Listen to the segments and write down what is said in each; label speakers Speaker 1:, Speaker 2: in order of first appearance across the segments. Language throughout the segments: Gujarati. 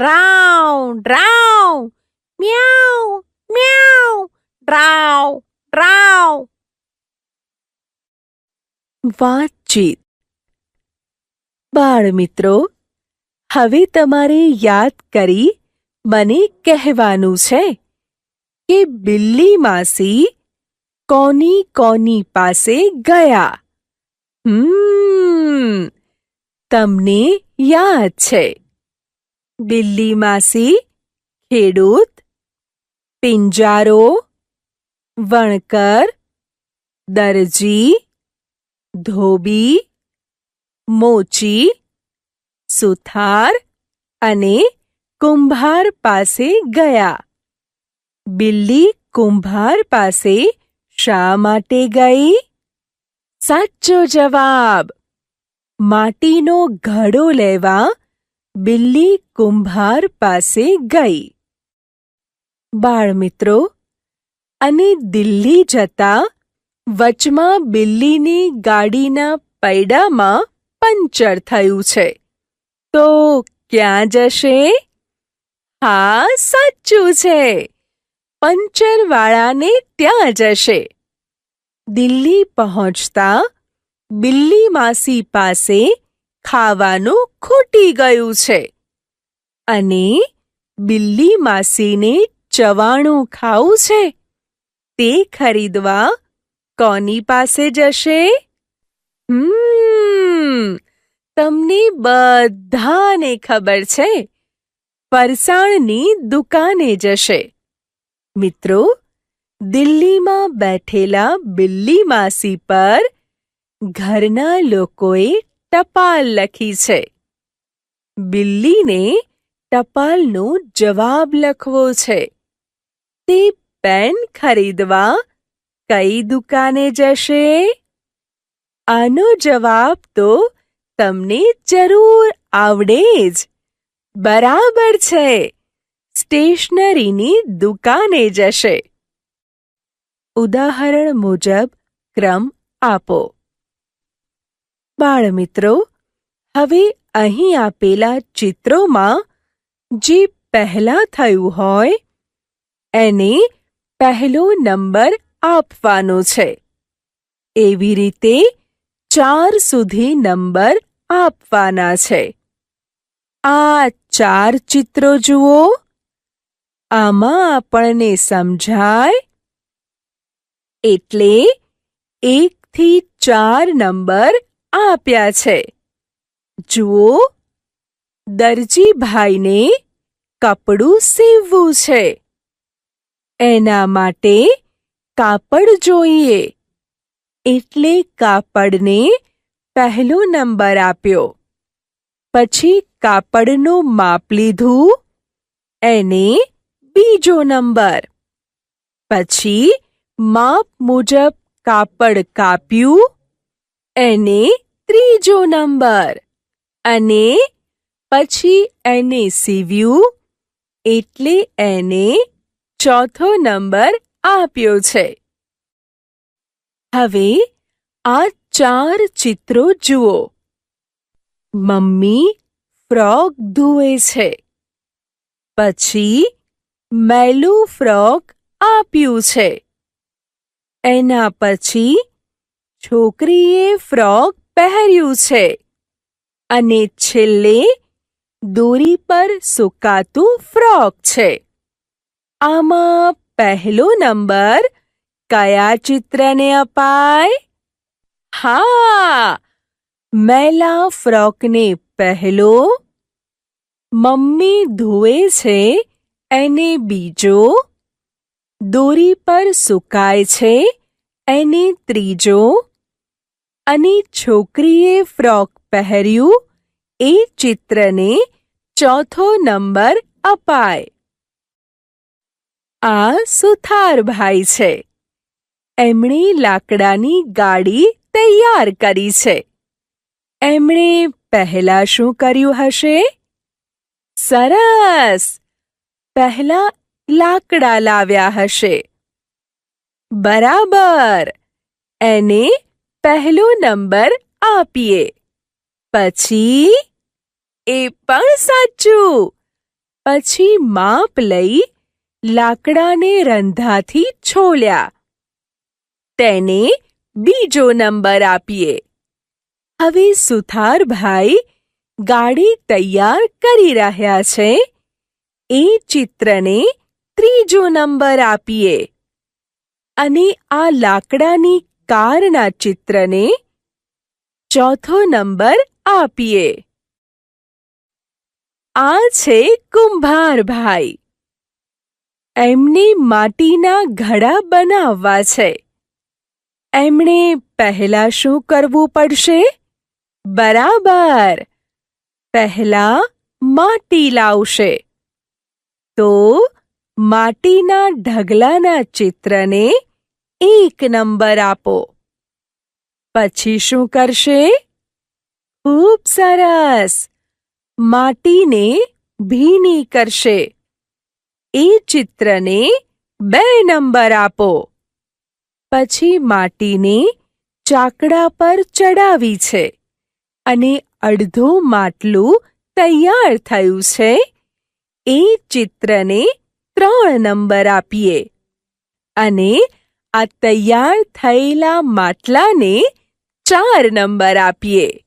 Speaker 1: ડ્રાઉ ડ્રાઉ મ્યાઉ મ્યાઉ ડ્રાઉ ડ્રાઉ
Speaker 2: વાતચીત. બાળમિત્રો, હવે તમારે યાદ કરી મને કહેવાનું છે કે બિલ્લી માસી કોની કોની પાસે ગયા. હમ, તમને યાદ છે. બિલ્લી માસી ખેડૂત પિંજારો વણકર દરજી ધોબી મોચી સુથાર અને કુંભાર પાસે ગયા બિલ્લી કુંભાર પાસે શા માટે ગઈ સાચો જવાબ માટીનો ઘડો લેવા બિલ્લી કુંભાર પાસે ગઈ. બાળમિત્રો, અને દિલ્હી જતા વચમાં બિલ્લીની ગાડીના પૈડામાં પંચર થયું છે. તો ક્યાં જશે? હા, સાચું છે. પંચરવાળાને ત્યાં જશે. દિલ્હી પહોંચતા બિલ્લી માસી પાસે ખાવાનું ખૂટી ગયું છે. અને બિલ્લી માસીને ચવાણું ખાવું છે. તે ખરીદવા કોની પાસે જશે? હમ, તમને બધાને ખબર છે. ફરસાણની દુકાને જશે. મિત્રો, દિલ્હીમાં બેઠેલા બિલ્લી માસી પર ઘરના લોકોએ ટપાલ લખી છે. બિલ્લીને ટપાલનો જવાબ લખવો છે. તે પેન ખરીદવા કઈ દુકાને જશે? આનો જવાબ તો તમને જરૂર આવડે જ. બરાબર છે. સ્ટેશનરીની દુકાને જશે. ઉદાહરણ મુજબ ક્રમ આપો. બાળમિત્રો હવે અહીં આપેલા ચિત્રોમાં જે પહેલા થયું હોય, એને પહેલો નંબર આપવાનો છે. એવી રીતે ચાર સુધી નંબર આપવાના છે. આ ચાર ચિત્રો જુઓ. આમાં આપણને સમજાય, એટલે એકથી ચાર નંબર આપ્યા છે. જુઓ, દરજીભાઈને કપડું સીવવું છે. એના માટે કાપડ જોઈએ. એટલે કાપડને પહેલો નંબર આપ્યો. પછી કાપડનું માપ લીધું, એને બીજો નંબર. પછી માપ મુજબ કાપડ કાપ્યું એને ત્રીજો નંબર. અને પછી એને સીવ્યું એટલે એને ચોથો નંબર આપ્યો છે. હવે આ ચાર ચિત્રો જુઓ. મમ્મી ફ્રોક ધોવે છે. પછી મેલું ફ્રોક આપ્યું છે. એના પછી છોકરીએ ફ્રોક પહેર્યું છે અને છેલ્લે દોરી પર સુકાતું ફ્રોક છે. આમાં પહેલો નંબર કયા ચિત્રને અપાય? હા, મેલા ફ્રોકને પહેલો, મમ્મી ધોવે છે એને બીજો, દોરી પર સુકાય છે એને ત્રીજો અને છોકરીએ ફ્રોક પહેર્યું, એ ચિત્રને ચોથો નંબર અપાય. આ સુથારભાઈ છે. એમણે લાકડાની ગાડી તૈયાર કરી છે. એમણે પહેલા શું કર્યું હશે? સરસ! પહેલા લાકડા લાવ્યા હશે. બરાબર! એને પહેલો નંબર આપીએ. પછી એ પણ સાચું. પછી માપ લઈ લાકડાને રંધાથી છોલ્યા. તેને બીજો નંબર આપીએ. હવે સુથારભાઈ ગાડી તૈયાર કરી રહ્યા છે. એ ચિત્રને ત્રીજો નંબર આપીએ. અને આ લાકડાની કારના ચિત્રને ચોથો નંબર આપીએ આ છે કુંભારભાઈ એમને માટીના ઘડા બનાવવા છે એમણે પહેલા શું કરવું પડશે બરાબર પહેલા માટી લાવશે તો માટીના ઢગલાના ચિત્રને એક નંબર આપો. પછી શું કરશે? ખૂબ સરસ. માટીને ભીની કરશે. એ ચિત્રને બે નંબર આપો. પછી માટીને ચાકડા પર ચડાવી છે. અને અડધું માટલું તૈયાર થયું છે. એ ચિત્રને ત્રણ નંબર આપીએ. અને આ તૈયાર થયેલા માટલાને ચાર નંબર આપીએ.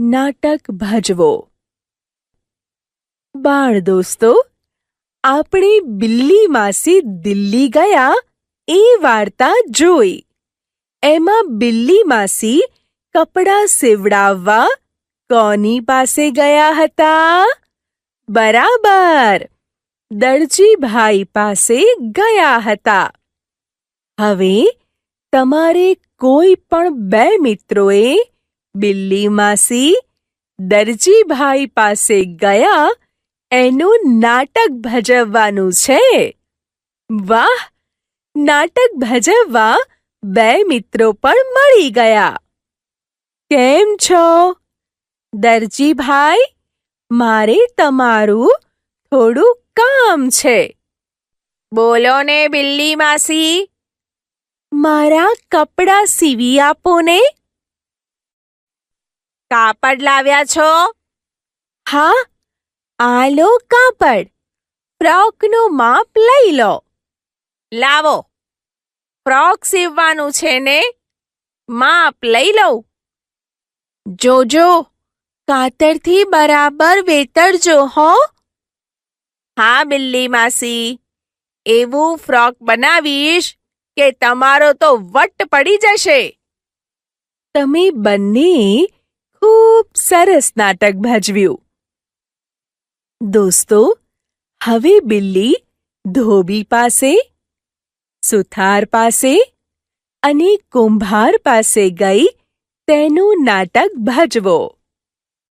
Speaker 2: નાટક ભજવો. બાળ દોસ્તો, આપણે બિલ્લી માસી દિલ્હી ગયા એ વાર્તા જોઈ. એમાં બિલ્લી માસી કપડાં સીવડાવવા કોની પાસે ગયા હતા? બરાબર. દરજીભાઈ પાસે ગયા હતા. હવે તમારે કોઈ પણ બે મિત્રોએ બિલ્લી માસી, દરજીભાઈ પાસે ગયા, એનું નાટક ભજવવાનું છે. વાહ! નાટક ભજવવા બે મિત્રો પણ મળી ગયા. કેમ છો? દરજીભાઈ, મારે તમારું થોડું કામ છે.
Speaker 1: બોલો ને બિલ્લી માસી.
Speaker 2: મારા કપડાં સીવી આપો ને.
Speaker 1: કાપડ લાવ્યા છો?
Speaker 2: હા, આ લો કાપડ. ફ્રોકનું માપ લઈ લો.
Speaker 1: લાવો. ફ્રોક સીવવાનું છે ને? માપ લઈ લઉં.
Speaker 2: જોજો, કાતરથી બરાબર વેતરજો હો.
Speaker 1: હા, બિલ્લી માસી. એવું ફ્રોક બનાવીશ કે તમારો તો વટ પડી જશે.
Speaker 2: તમે બંને ખૂબ સરસ નાટક ભજવ્યું. દોસ્તો, હવે બિલ્લી ધોબી પાસે, સુથાર પાસે અને કુંભાર પાસે ગઈ તેનું નાટક ભજવો.